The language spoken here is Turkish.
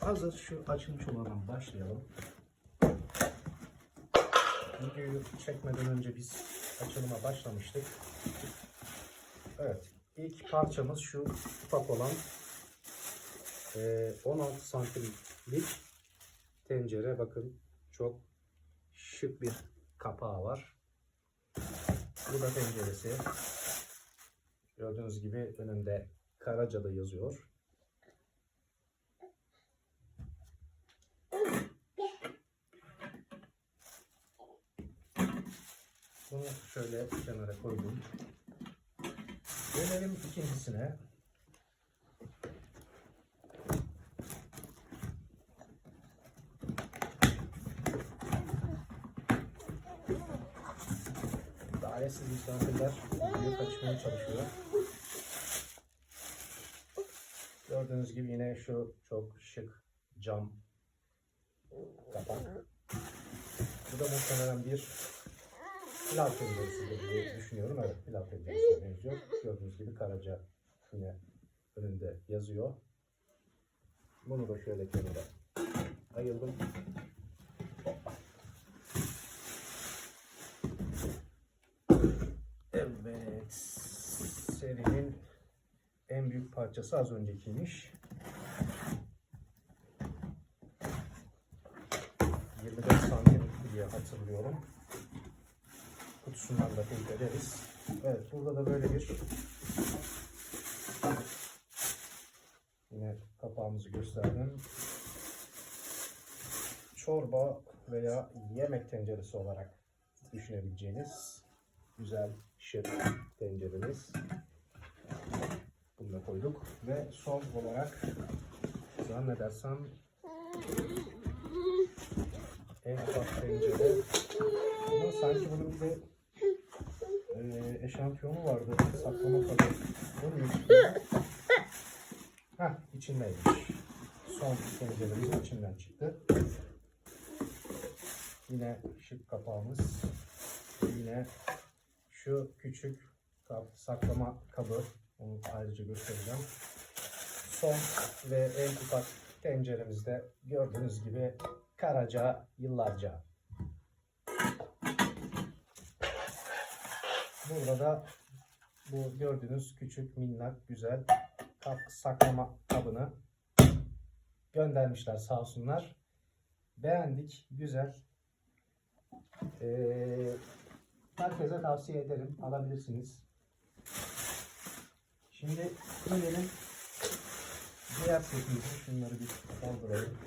Hazır şu açılmış olandan başlayalım. Videoyu çekmeden önce biz açılıma başlamıştık. Evet. ilk parçamız şu ufak olan eee, 16 santimlik tencere. Bakın çok şık bir kapağı var. Bu da tenceresi. Gördüğünüz gibi önünde Karaca'da yazıyor. Bunu şöyle kenara koydum. Gelelim ikincisine. Davetsiz misafirler videoyu kaçmaya çalışıyor. Gördüğünüz gibi yine şu çok şık cam kapak. Bu da muhtemelen bir pilav tenceresidir diye düşünüyorum. Evet pilav tenceresine benziyor. Gördüğünüz gibi Karaca yine önünde yazıyor. Bunu da şöyle kenara ayırdım. Evet. Serinin en büyük parçası az öncekiymiş. 25 santim diye hatırlıyorum. Kutusundan da teyit ederiz. Evet burada da böyle bir yine kapağımızı gösterdim. Çorba veya yemek tenceresi olarak düşünebileceğiniz güzel şık tenceremiz. Bunu da koyduk. Ve son olarak zannedersem en ufak tencere. Ama sanki bunun bir de eşantiyonu vardı. Saklama kabı. Bu mu? Heh, içindeymiş. Son tenceremiz içinden çıktı. Yine şık kapağımız. Yine şu küçük saklama kabı. Onu ayrıca göstereceğim. Son ve en ufak tenceremizde gördüğünüz gibi Karaca yıllarca. Burada da bu gördüğünüz küçük minnak güzel saklama kabını göndermişler sağ olsunlar. Beğendik. Güzel. Ee, herkese tavsiye ederim. Alabilirsiniz. Şimdi gelelim diğer setimize. Şunları bir doldurayım.